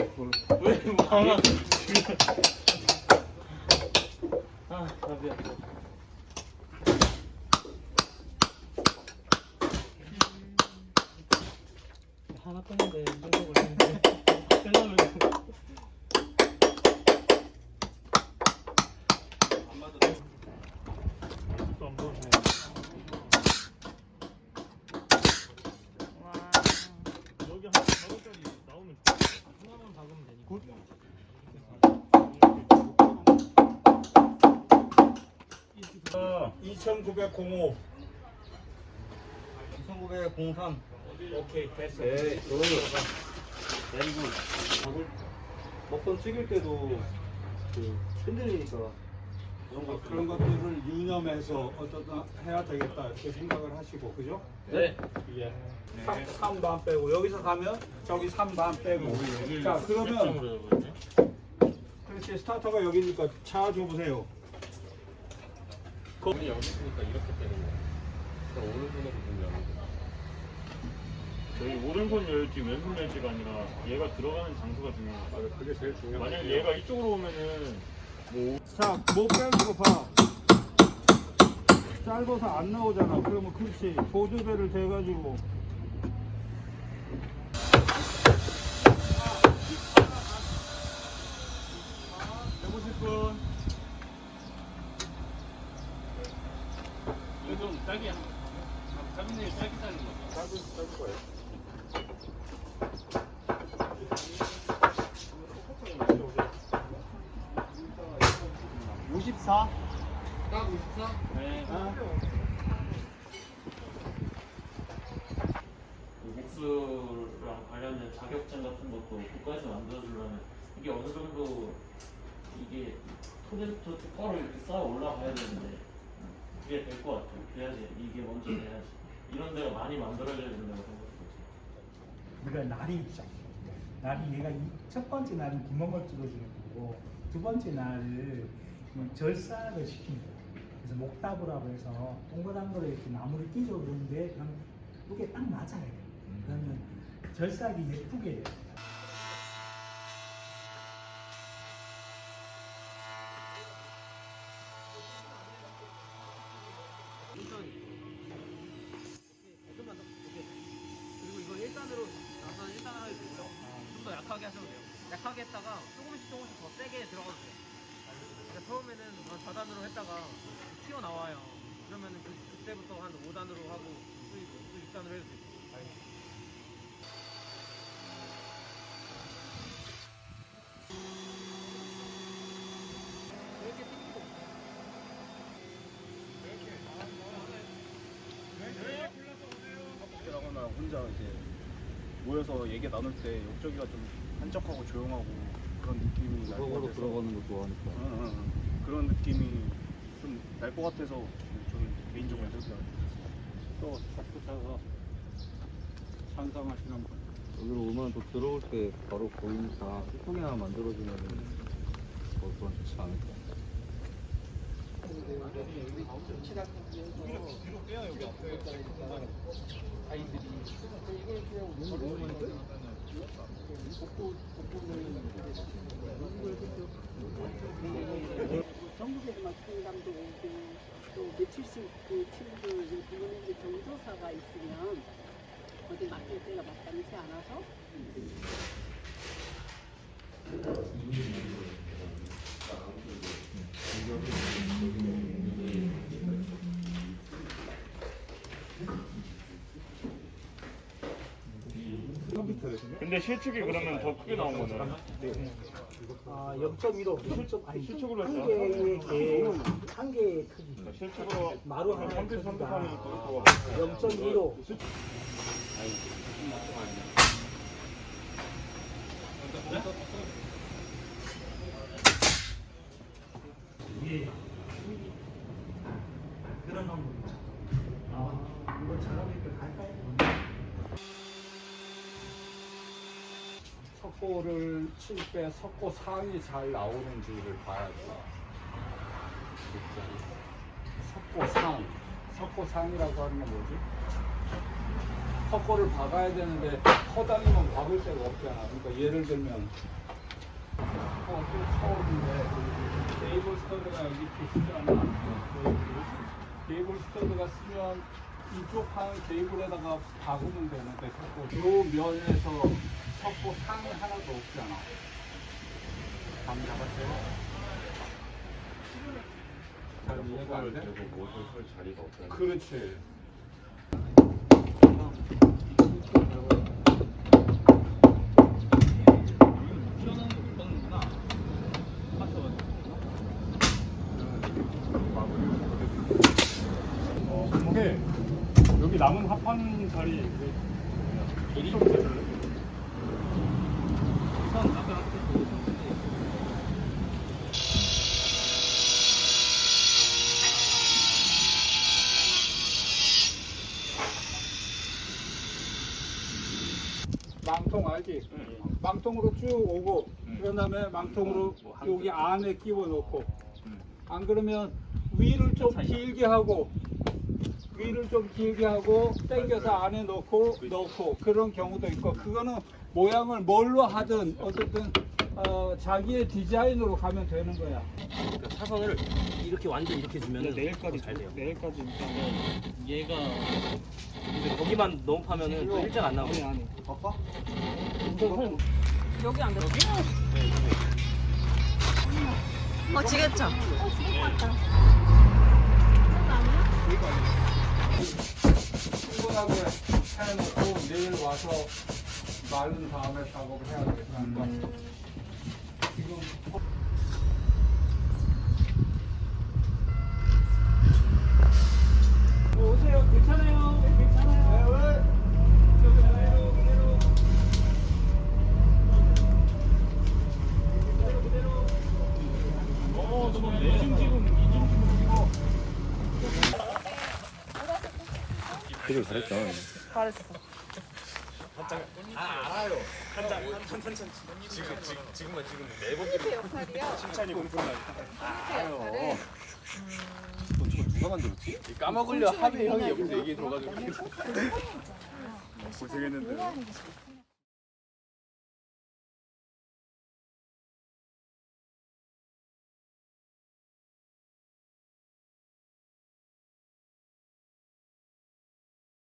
아, 아, 답이야. 하나 떴는데 뜯어 버리는데. 뜯어 여기 한 4원짜리 나오면 하나 만 박으면 되니까. 어, 2905 2903 오케이 됐어. 네, 그 내리고 먹선 찍을 때도 그 흔들리니까 그런 것들을 유념해서 어쩌다 해야 되겠다 이렇게 생각을 하시고 그죠? 네. 예. 3, 반 빼고 여기서 가면 저기 3반 빼고 자 그러면 그렇지 스타터가 여기니까 차 줘보세요 거기 여기 있으니까 이렇게 되는 거야. 그러니까 오른손으로 보면 저희 오른손 열지 왼손 열지가 아니라 얘가 들어가는 장소가 중요한 거예요. 그게 제일 중요한 만약 얘가 이쪽으로 오면은 뭐 자 못 빼는 거 봐. 짧아서 안 나오잖아. 그러면 그렇지. 보조배를 대가지고 해보실 분 이거 좀 짧게 하는 거. 짧은 짧게 자는 거. 짧은 짧은 거예요. 네. 목수랑 관련된 자격증 같은 것도 국가에서 만들어주려면 이게 어느 정도 이게 토대부터 턱을 이렇게 쌓아 올라가야 되는데 그게 될 것 같아요. 그래야지 이게 먼저 돼야지. 이런 데가 많이 만들어져야 된다고 생각해요. 우리가 날이 있죠. 날이 얘가 이 첫 번째 날은 구멍을 뚫어주는 거고 두 번째 날을 이 절삭을 시키는 거예요. 그래서 목다부라고 해서 동그란 거를 이렇게 나무를 끼져 그러는데 그냥 이게 딱 맞아야 돼요. 그러면 절삭이 예쁘게 돼요. 그리고 이거 1단으로 나서 1단 하게 되고요. 좀더 약하게 하셔도 돼요. 약하게 했다가 조금씩 조금씩 더 세게 들어가도 돼요. 처음에는 한 4단으로 했다가 튀어나와요. 그러면 은 그, 그때부터 한 5단으로 하고 또, 또 6단으로 해도 돼요. 이렇게 튀기고 라거나 혼자 이제 모여서 얘기 나눌 때 욕조기가 좀 한적하고 조용하고 그런 느낌이 날것 같아서. 들어가는 거 좋아하니까. 응, 응, 응. 그런 느낌이 좀 날 것 같아서 저는 개인적으로 이렇게 또 덕후차가 찬성하시는 분. 여기로 오면 또 들어올 때 바로 보이니까 소통이 하나 만들어주면 더 그건 좋지 않을까 전국에서 막 상담도 오고 또 며칠씩 그 친구들 부모님들 경조사가 있으면 어디 맡길 때가 마땅치 근데 실축이 그러면 더 크게 나온 거네요. 아, 0.15 실점 아니 실축으로 한. 개의 개, 한 개의 크기. 실축으로 마루 하나 컴퓨터 선택하면 또 0.15. 이게 그런 방법이죠. 아, 이거 잘하니까 갈까요? 석고를 칠 때 석고 상이 잘 나오는지를 봐야죠 석고 상 석고 상이라고 하는 건 뭐지? 석고를 박아야 되는데 허당이면 박을 데가 없잖아 그러니까 예를 들면 어떻게 처음인데 케이블 스터드가 여기 계시잖아. 케이블 스터드가 쓰면 이쪽 판 케이블에다가 박으면 되는데 자꾸 요 면에서 석고 상이 하나도 없잖아. 감 잡았어요? 잘 이해가 안 돼? 그리고 설 자리가 없다는 그렇지. 어, 그게 여기 남은 어디 좀 되실래? 망통 알지? 망통으로 쭉 오고 그런 다음에 망통으로 여기 안에 끼워 놓고. 안 그러면 위를 좀 길게 하고 위를 좀 길게 하고 당겨서 안에 넣고 넣고 그런 경우도 있고 그거는 모양을 뭘로 하든 어쨌든 어, 자기의 디자인으로 가면 되는 거야. 그러니까 사선을 이렇게 완전 이렇게 주면 내일까지 잘 돼요. 내일까지 얘가 근데 거기만 너무 파면은 또 일자가 안 나오고. 바빠? 여기 안 돼. 어, 지겠죠? 충분하게 해놓고 내일 와서 마른 다음에 작업을 해야 되겠다. 지금 오세요. 괜찮아요. 괜찮아요. 되게 잘했다. 잘했어. 칭찬이 공평하다. 누가 만들었지? 까먹으려 하면 형이 옆에서 얘기해 줘가지고 고생했는데.